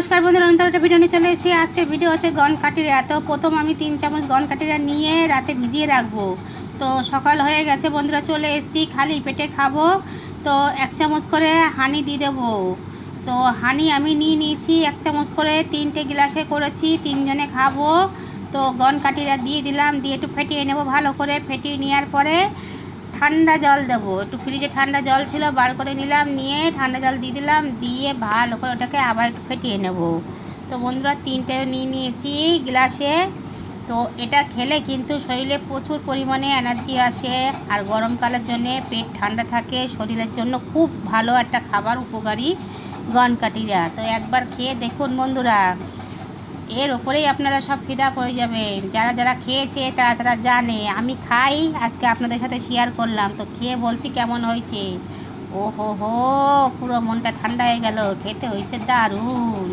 নমস্কার বন্ধুরা একটা ভিডিও নিয়ে চলে এসেছি। আজকের ভিডিও হচ্ছে গন কাটিরা তো প্রথম আমি তিন চামচ গন কাটিরা নিয়ে রাতে ভিজিয়ে রাখব। তো সকাল হয়ে গেছে বন্ধুরা, চলে এসেছি। খালি পেটে খাব। তো এক চামচ করে হানি দিয়ে দেবো। তো হানি আমি নিয়ে নিয়েছি, এক চামচ করে তিনটে গ্লাসে করেছি, তিনজনে খাব। তো গন কাটিরা দিয়ে দিলাম, দিয়ে একটু ফেটিয়ে নেব ভালো করে। ফেটিয়ে নেওয়ার পরে ঠান্ডা জল দেবো। একটু ফ্রিজে ঠান্ডা জল ছিল, বার করে নিলাম, নিয়ে ঠান্ডা জল দিয়ে দিলাম, দিয়ে ভালো করে ওটাকে আবার একটু ফেটিয়ে নেব। তো বন্ধুরা, তিনটে নিয়ে নিয়েছি গ্লাসে। তো এটা খেলে কিন্তু শরীরে প্রচুর পরিমাণে এনার্জি আসে। আর গরমকালের জন্যে পেট ঠান্ডা থাকে, শরীরের জন্য খুব ভালো একটা খাবার উপকারী গনকাটিরা তো একবার খেয়ে দেখুন বন্ধুরা। এর ওপরেই আপনারা সব ফিদা পড়ে যাবেন। যারা যারা খেয়েছে, তারা তারা জানে। আমি খাই, আজকে আপনাদের সাথে শেয়ার করলাম। তো খেয়ে বলছি কেমন হয়েছে? ও হো হো পুরো মনটা ঠান্ডা হয়ে গেল। খেতে হয়েছে দারুণ।